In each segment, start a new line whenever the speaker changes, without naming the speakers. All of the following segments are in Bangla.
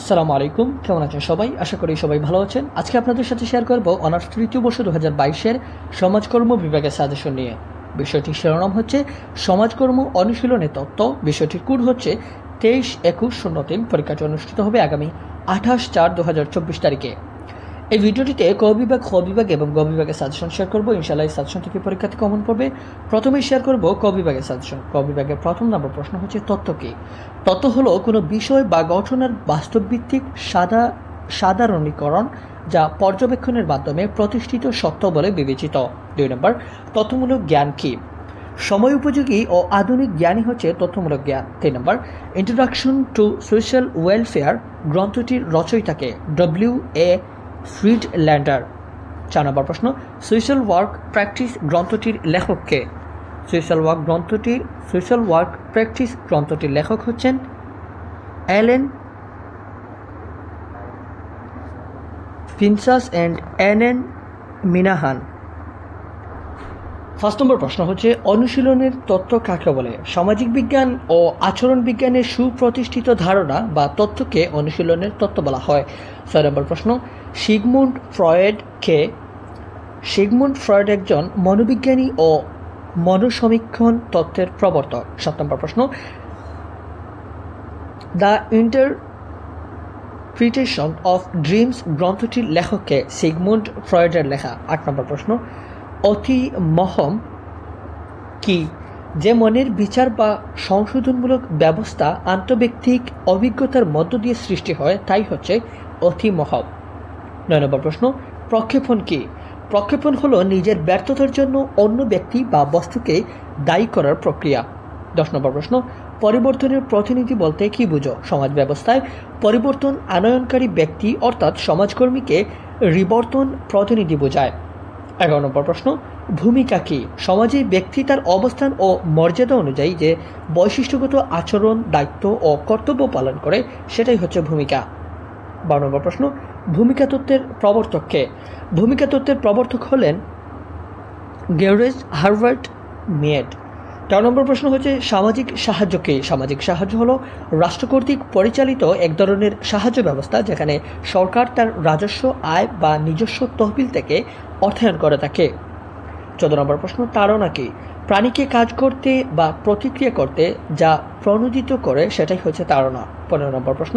আসসালামু আলাইকুম, কেমন আছেন সবাই? আশা করি সবাই ভালো আছেন। আজকে আপনাদের সাথে শেয়ার করব অনার্স তৃতীয় বর্ষ দু হাজার বাইশের সমাজকর্ম বিভাগের সাজেশন নিয়ে। বিষয়টির শিরোনাম হচ্ছে, সমাজকর্ম অনুশীলনে তত্ত্ব। বিষয়টির কোড হচ্ছে, তেইশ একুশ শূন্য তিন। পরীক্ষাটি অনুষ্ঠিত হবে আগামী আঠাশ চার দু হাজার চব্বিশ তারিখে। এই ভিডিওটিতে ক বিভাগ, খ বিভাগ এবং গ বিভাগের সাজেশন শেয়ার করব। ইনশাল্লাহ এই সাজেশন থেকে পরীক্ষাতে কমন পড়বে। প্রথমেই শেয়ার করব ক বিভাগের সাজেশন। ক বিভাগের প্রথম নম্বর প্রশ্ন হচ্ছে তত্ত্ব কী? তত্ত্ব হলো কোনো বিষয় বা গঠনের বাস্তবভিত্তিক সাদা, সাধারণীকরণ যা পর্যবেক্ষণের মাধ্যমে প্রতিষ্ঠিত সত্য বলে বিবেচিত। দুই নম্বর তথ্যমূলক জ্ঞান কী? সময় উপযোগী ও আধুনিক জ্ঞানই হচ্ছে তথ্যমূলক জ্ঞান। তিন নম্বর ইন্ট্রোডাকশন টু সোশ্যাল ওয়েলফেয়ার গ্রন্থটির রচয়িতাকে ডব্লিউ এ ফ্রিড ল্যান্ডার চার নম্বর প্রশ্ন, সোশ্যাল ওয়ার্ক প্র্যাকটিস গ্রন্থটির লেখককে সোশ্যাল ওয়ার্ক গ্রন্থটির সোশ্যাল ওয়ার্ক প্র্যাকটিস গ্রন্থটির লেখক হচ্ছেন Allen Pincus and Anne Minahan. First নম্বর প্রশ্ন হচ্ছে, অনুশীলনের তত্ত্ব কাকে বলে? সামাজিক বিজ্ঞান ও আচরণ বিজ্ঞানের সুপ্রতিষ্ঠিত ধারণা বা তত্ত্বকে অনুশীলনের তত্ত্ব বলা হয়। ছয় নম্বর প্রশ্ন, সিগমুন্ড ফ্রয়েডকে সিগমুন্ড ফ্রয়েড একজন মনোবিজ্ঞানী ও মনোসমীক্ষণ তত্ত্বের প্রবর্তক। সাত নম্বর প্রশ্ন, দ্য ইন্টারপ্রিটেশন অফ ড্রিমস গ্রন্থটির লেখককে সিগমুন্ড ফ্রয়েডের লেখা। আট নম্বর প্রশ্ন অতি মহম কি? যে মনের বিচার বা সংশোধনমূলক ব্যবস্থা আন্তঃব্যক্তিক অভিজ্ঞতার মধ্য দিয়ে সৃষ্টি হয়, তাই হচ্ছে অতি মহম। নয় নম্বর প্রশ্ন, প্রক্ষেপণ কি? প্রক্ষেপণ হলো নিজের ব্যর্থতার জন্য অন্য ব্যক্তি বা বস্তুকে দায়ী করার প্রক্রিয়া। দশ নম্বর প্রশ্ন, পরিবর্তনের প্রতিনিধি বলতে কি বুঝো? সমাজ ব্যবস্থায় পরিবর্তন আনয়নকারী ব্যক্তি অর্থাৎ সমাজকর্মীকে রিবর্তন প্রতিনিধি বোঝায়। এগারো নম্বর প্রশ্ন, ভূমিকা কী? সমাজে ব্যক্তি তার অবস্থান ও মর্যাদা অনুযায়ী যে বৈশিষ্ট্যগত আচরণ, দায়িত্ব ও কর্তব্য পালন করে, সেটাই হচ্ছে ভূমিকা। বারো নম্বর প্রশ্ন, ভূমিকা তত্ত্বের প্রবর্তককে ভূমিকা তত্ত্বের প্রবর্তক হলেন গেরেজ হার্ভার্ড মেড তেরো নম্বর প্রশ্ন হচ্ছে, সামাজিক সাহায্য কী সামাজিক সাহায্য হলো রাষ্ট্র কর্তৃক পরিচালিত এক ধরনের সাহায্য ব্যবস্থা যেখানে সরকার তার রাজস্ব, আয় বা নিজস্ব তহবিল থেকে অর্থায়ন করে থাকে। চোদ্দ নম্বর প্রশ্ন, তাড়না কি? প্রাণীকে কাজ করতে বা প্রতিক্রিয়া করতে যা প্রণোদিত করে, সেটাই হচ্ছে তাড়না। পনেরো নম্বর প্রশ্ন,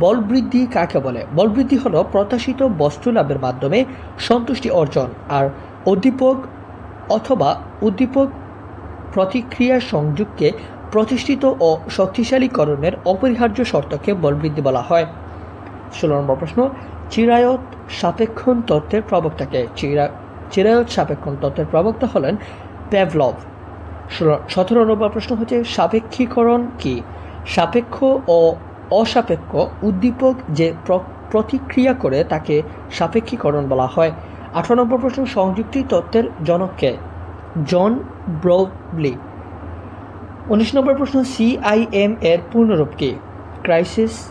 বল বৃদ্ধি কাকে বলে? বল বৃদ্ধি হলো প্রত্যাশিত বস্তু লাভের মাধ্যমে সন্তুষ্টি অর্জন, আর উদ্দীপক অথবা উদ্দীপক প্রতিক্রিয়া সংযোগকে প্রতিষ্ঠিত ও শক্তিশালীকরণের অপরিহার্য শর্তকে বলবৃদ্ধি বলা হয়। ষোলো নম্বর প্রশ্ন, চিরায়ত সাপেক্ষণ তত্ত্বের প্রবক্তাকে চিরা, চিরায়ত সাপেক্ষণ তত্ত্বের প্রবক্তা হলেন প্যাভলভ। সতেরো নম্বর প্রশ্ন হচ্ছে, সাপেক্ষীকরণ কি? সাপেক্ষ ও অসাপেক্ষ উদ্দীপক যে প্র- প্রতিক্রিয়া করে তাকে সাপেক্ষীকরণ বলা হয়। আঠারো নম্বর প্রশ্ন, সংযুক্তি তত্ত্বের জনককে জন ব্রোবলি উনিশ নম্বর প্রশ্ন সিআইএম এর পূর্ণরূপ কি? ক্রাইসিস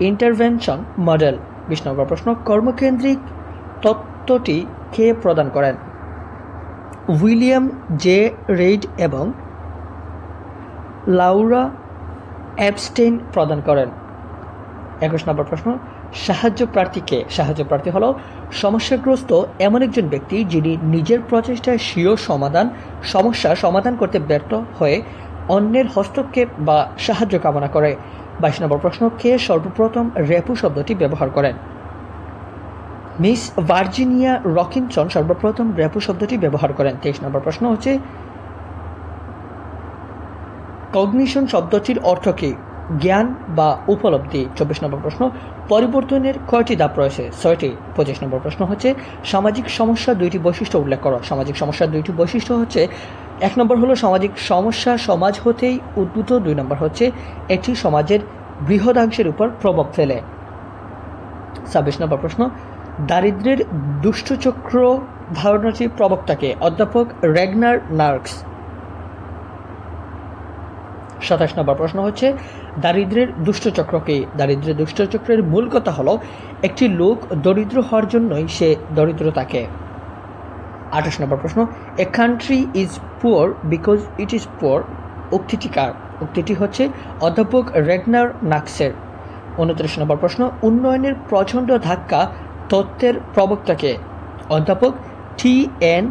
ইন্টারভেনশন মডেল বিশ নম্বর প্রশ্ন, কর্মকেন্দ্রিক তত্ত্বটি কে প্রদান করেন? উইলিয়াম জে রেইড এবং লাউরা অ্যাবস্টেইন প্রদান করেন। একুশ নম্বর প্রশ্ন, সাহায্য প্রার্থীকে সাহায্য প্রার্থী হলো সমস্যাগ্রস্ত এমন একজন ব্যক্তি যিনি নিজের প্রচেষ্টায় স্বীয় সমাধান, সমস্যা সমাধান করতে ব্যর্থ হয়ে অন্যের হস্তক্ষেপ বা সাহায্য কামনা করে। বাইশ নম্বর প্রশ্ন, কে সর্বপ্রথম রেপু শব্দটি ব্যবহার করেন? মিস ভার্জিনিয়া রকিনসন সর্বপ্রথম রেপু শব্দটি ব্যবহার করেন। তেইশ নম্বর প্রশ্ন হচ্ছে, কগনিশন শব্দটির অর্থ কী? জ্ঞান বা উপলব্ধি? চব্বিশ নম্বর প্রশ্ন। পরিবর্তনের কয়টি ধাপ রয়েছে? ছয়টি। পঁচিশ নম্বর প্রশ্ন হচ্ছে, সামাজিক সমস্যা দুইটি বৈশিষ্ট্য উল্লেখ করো। সামাজিক সমস্যার দুইটি বৈশিষ্ট্য হচ্ছে, এক নম্বর হলো সামাজিক সমস্যা সমাজ হতেই উদ্ভূত। দুই নম্বর হচ্ছে, এটি সমাজের বৃহদাংশের উপর প্রভাব ফেলে। ছাব্বিশ নম্বর প্রশ্ন দারিদ্র্যের দুষ্টচক্র ধারণাটি প্রবক্তাকে? অধ্যাপক রেগনার নার্কস। সাতাশ নম্বর প্রশ্ন হচ্ছে দারিদ্র্যের দুষ্টচক্র কি? দারিদ্র্যের দুষ্টচক্রের মূল কথা হলো, একটি লোক দরিদ্র হওয়ার জন্যই সে দরিদ্র থাকে আঠাশ নম্বর প্রশ্ন a country is poor because it is poor উক্তিটি কার? উক্তিটি হচ্ছে, অধ্যাপক রেগনার নাক্সের। উনত্রিশ নম্বর প্রশ্ন, উন্নয়নের প্রচণ্ড ধাক্কা তত্ত্বের প্রবক্তাকে অধ্যাপক টি এন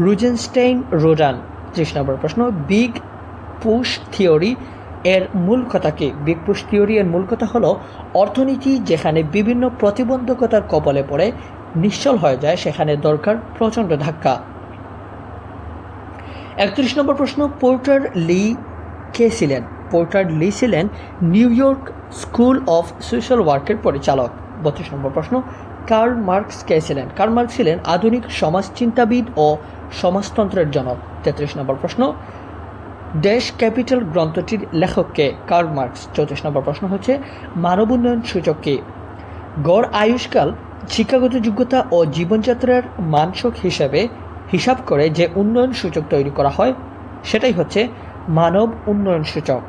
রুজেনস্টেইন রোডান। ত্রিশ নম্বর প্রশ্ন, বিগ পুশ থিওরি এর মূল কথা কি বিগ পুশ থিওরি এর মূল কথা হলো অর্থনীতি যেখানে বিভিন্ন প্রতিবন্ধকতার কবলে পড়ে নিশ্চল হয়ে যায়, সেখানে দরকার প্রচণ্ড ধাক্কা। একত্রিশ নম্বর প্রশ্ন, পোর্টার লি কে ছিলেন? পোর্টার লি ছিলেন New York school of social ওয়ার্কের পরিচালক। বত্রিশ নম্বর প্রশ্ন, কার্ল মার্কস কে ছিলেন? কার্ল মার্কস ছিলেন আধুনিক সমাজচিন্তাবিদ ও সমাজতন্ত্রের জনক। তেত্রিশ নম্বর প্রশ্ন দেশ ক্যাপিটাল গ্রন্থটির লেখককে কার্ল মার্কস চৌত্রিশ নম্বর প্রশ্ন হচ্ছে মানব উন্নয়ন সূচক কি? গড় আয়ুষ্কাল, শিক্ষাগত যোগ্যতা ও জীবনযাত্রার মানসক হিসাবে হিসাব করে যে উন্নয়ন সূচক তৈরি করা হয়, সেটাই হচ্ছে মানব উন্নয়ন সূচক।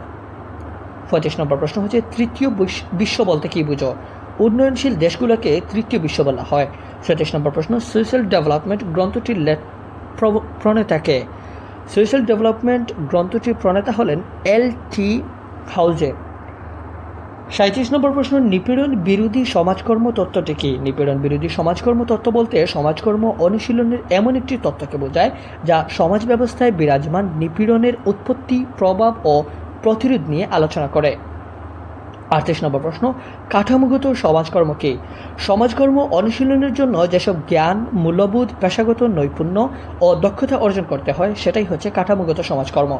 পঁয়ত্রিশ নম্বর প্রশ্ন হচ্ছে, তৃতীয় বিশ- বিশ্ব বলতে কী বুঝো? উন্নয়নশীল দেশগুলোকে তৃতীয় বিশ্ব বলা হয়। ছত্রিশ নম্বর প্রশ্ন, সোশ্যাল ডেভেলপমেন্ট গ্রন্থটির প্রণেতাকে সোশ্যাল ডেভেলপমেন্ট গ্রন্থটির প্রণেতা হলেন এল টি হাউজে। সাঁত্রিশ নম্বর প্রশ্ন, নিপীড়ন বিরোধী সমাজকর্ম তত্ত্বটি কি? নিপীড়ন বিরোধী সমাজকর্ম তত্ত্ব বলতে সমাজকর্ম অনুশীলনের এমন একটি তত্ত্বকে বোঝায় যা সমাজ ব্যবস্থায় বিরাজমান নিপীড়নের উৎপত্তি, প্রভাব ও প্রতিরোধ নিয়ে আলোচনা করে। আটত্রিশ নম্বর প্রশ্ন, কাঠামোগত সমাজকর্ম কি? সমাজকর্ম অনুশীলনের জন্য যেসব জ্ঞান, মূল্যবোধ, পেশাগত নৈপুণ্য ও দক্ষতা অর্জন করতে হয়, সেটাই হচ্ছে কাঠামোগত সমাজকর্ম।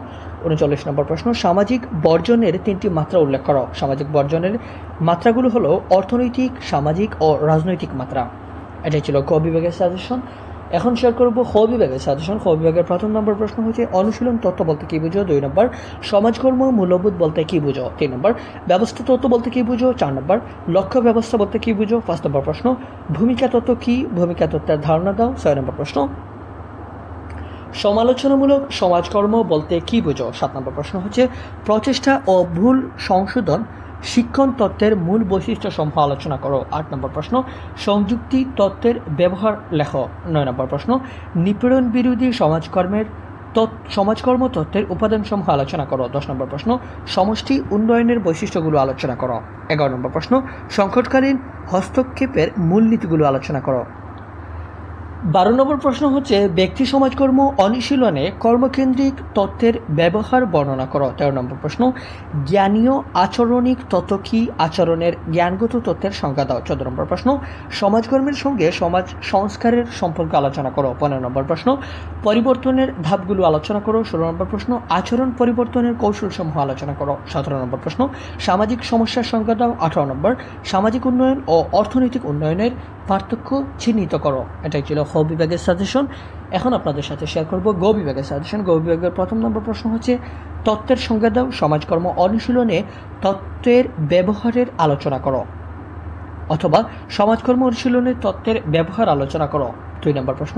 উনচল্লিশ নম্বর প্রশ্ন, সামাজিক বর্জনের তিনটি মাত্রা উল্লেখ করো। সামাজিক বর্জনের মাত্রাগুলো হলো অর্থনৈতিক, সামাজিক ও রাজনৈতিক মাত্রা। এটাই ছিল ক বিভাগের সাজেশন এখন শেয়ার করব খ বিভাগের সাজেশন খ বিভাগের প্রথম নম্বর প্রশ্ন হচ্ছে, অনুশীলন তত্ত্ব বলতে কী বুঝো? দুই নম্বর, সমাজকর্ম, মূল্যবোধ বলতে কী বুঝো? তিন নম্বর, ব্যবস্থা তত্ত্ব বলতে কী বুঝো? চার নম্বর, লক্ষ্য ব্যবস্থা বলতে কী বুঝো? পাঁচ নম্বর প্রশ্ন, ভূমিকা তত্ত্ব কী? ভূমিকা তত্ত্বের ধারণা দাও। ছয় নম্বর প্রশ্ন, সমালোচনামূলক সমাজকর্ম বলতে কী বুঝো? সাত নম্বর প্রশ্ন হচ্ছে, প্রচেষ্টা ও ভুল সংশোধন শিক্ষণ তত্ত্বের মূল বৈশিষ্ট্য সমূহ আলোচনা করো। আট নম্বর প্রশ্ন, সংযুক্তি তত্ত্বের ব্যবহার লেখ। নয় নম্বর প্রশ্ন, নিপীড়ন বিরোধী সমাজকর্মের সমাজকর্ম তত্ত্বের উপাদানসমূহ আলোচনা করো। দশ নম্বর প্রশ্ন, সমষ্টি উন্নয়নের বৈশিষ্ট্যগুলো আলোচনা করো। এগারো নম্বর প্রশ্ন, সংকটকালীন হস্তক্ষেপের মূলনীতিগুলো আলোচনা করো। বারো নম্বর প্রশ্ন হচ্ছে, ব্যক্তি, সমাজকর্ম অনুশীলনে কর্মকেন্দ্রিক তত্ত্বের ব্যবহার বর্ণনা করো। তেরো নম্বর প্রশ্ন, জ্ঞানীয় আচরণিক তত্ত্ব কি? আচরণের জ্ঞানগত তত্ত্বের সংজ্ঞা দাও। চোদ্দ নম্বর প্রশ্ন, সমাজকর্মের সঙ্গে সমাজ সংস্কারের সম্পর্কে আলোচনা করো। পনেরো নম্বর প্রশ্ন, পরিবর্তনের ধাপগুলো আলোচনা করো। ষোলো নম্বর প্রশ্ন, আচরণ পরিবর্তনের কৌশলসমূহ আলোচনা করো। সতেরো নম্বর প্রশ্ন, সামাজিক সমস্যার সংজ্ঞা দাও। আঠারো নম্বর, সামাজিক উন্নয়ন ও অর্থনৈতিক উন্নয়নের পার্থক্য চিহ্নিত করো। এটাই ছিল হ বিভাগের সাজেশন এখন আপনাদের সাথে শেয়ার করব গ বিভাগের সাজেশন গ বিভাগের প্রথম নম্বর প্রশ্ন হচ্ছে, তত্ত্বের সংজ্ঞা দাও, সমাজকর্ম অনুশীলনে তত্ত্বের ব্যবহারের আলোচনা করো। অথবা সমাজকর্ম অনুশীলনে তত্ত্বের ব্যবহার আলোচনা করো। দুই নম্বর প্রশ্ন,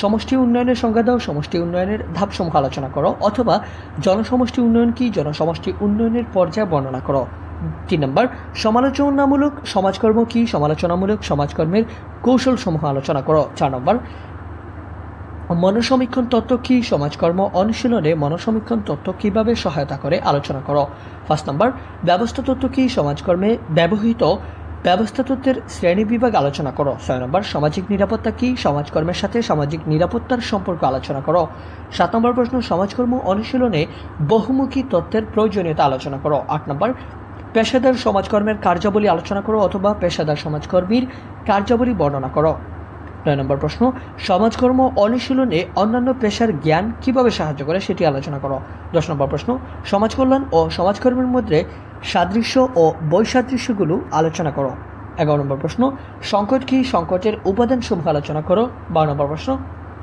সমষ্টি উন্নয়নের সংজ্ঞা দাও, সমষ্টি উন্নয়নের ধাপসমূহ আলোচনা করো। অথবা জনসমষ্টি উন্নয়ন কি? জনসমষ্টি উন্নয়নের পর্যায় বর্ণনা করো। তিন নম্বর, সমালোচনামূলক, সমাজকর্ম কি? সমালোচনামূলক, সমাজকর্মের কৌশলসমূহ আলোচনা করো। চার নম্বর, মনসমীক্ষণ তত্ত্ব কি? সমাজকর্ম অনুশীলনে মনসমীক্ষণ তত্ত্ব কীভাবে সহায়তা করে? আলোচনা করো। ফার্স্ট নম্বর, ব্যবস্থা তত্ত্ব কি? সমাজকর্মে ব্যবহৃত ব্যবস্থা তত্ত্বের শ্রেণি বিভাগ আলোচনা করো। ছয় নম্বর, সামাজিক নিরাপত্তা কি? সমাজকর্মের সাথে সামাজিক নিরাপত্তার সম্পর্ক আলোচনা করো। সাত নম্বর প্রশ্ন, সমাজকর্ম অনুশীলনে বহুমুখী তত্ত্বের প্রয়োজনীয়তা আলোচনা করো। আট নম্বর পেশাদার সমাজকর্মের কার্যাবলী আলোচনা করো অথবা পেশাদার সমাজকর্মীর কার্যাবলী বর্ণনা করো। নয় নম্বর প্রশ্ন, সমাজকর্ম অনুশীলনে অন্যান্য পেশার জ্ঞান কীভাবে সাহায্য করে সেটি আলোচনা করো। দশ নম্বর প্রশ্ন, সমাজকল্যাণ ও সমাজকর্মের মধ্যে সাদৃশ্য ও বৈসাদৃশ্যগুলো আলোচনা করো। এগারো নম্বর প্রশ্ন, সংকট কি সংকটের উপাদানসমূহ আলোচনা করো? বারো নম্বর প্রশ্ন,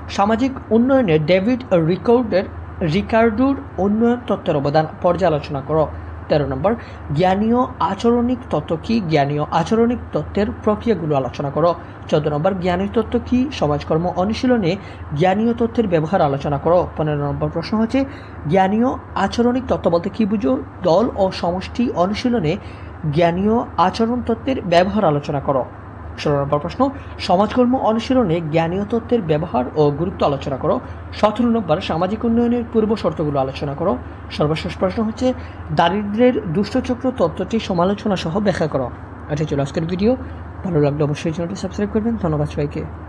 সামাজিক উন্নয়নে ডেভিড রিকার্ডের রিকার্ডোর উন্নয়ন তত্ত্বের অবদান পর্যালোচনা করো। তেরো নম্বর, জ্ঞানীয় আচরণিক তত্ত্ব কি? জ্ঞানীয় আচরণিক তত্ত্বের প্রক্রিয়াগুলো আলোচনা করো। চোদ্দ নম্বর জ্ঞানীয় তত্ত্ব কি? সমাজকর্ম অনুশীলনে জ্ঞানীয় তত্ত্বের ব্যবহার আলোচনা করো। পনেরো নম্বর প্রশ্ন হচ্ছে, জ্ঞানীয় আচরণিক তত্ত্ব বলতে কী বুঝো? দল ও সমষ্টি অনুশীলনে জ্ঞানীয় আচরণ তত্ত্বের ব্যবহার আলোচনা করো। ষোলো প্রশ্ন, সমাজকর্ম অনুশীলনে জ্ঞানীয় তত্ত্বের ব্যবহার ও গুরুত্ব আলোচনা করো। সতেরো নম্বর, সামাজিক উন্নয়নের পূর্ব শর্তগুলো আলোচনা করো। সর্বশেষ প্রশ্ন হচ্ছে, দারিদ্রের দুষ্টচক্র তত্ত্বটি সমালোচনা সহ ব্যাখ্যা করো। এটা ছিল আজকের ভিডিও। ভালো লাগলে অবশ্যই চ্যানেলটি সাবস্ক্রাইব করবেন। ধন্যবাদ সবাইকে।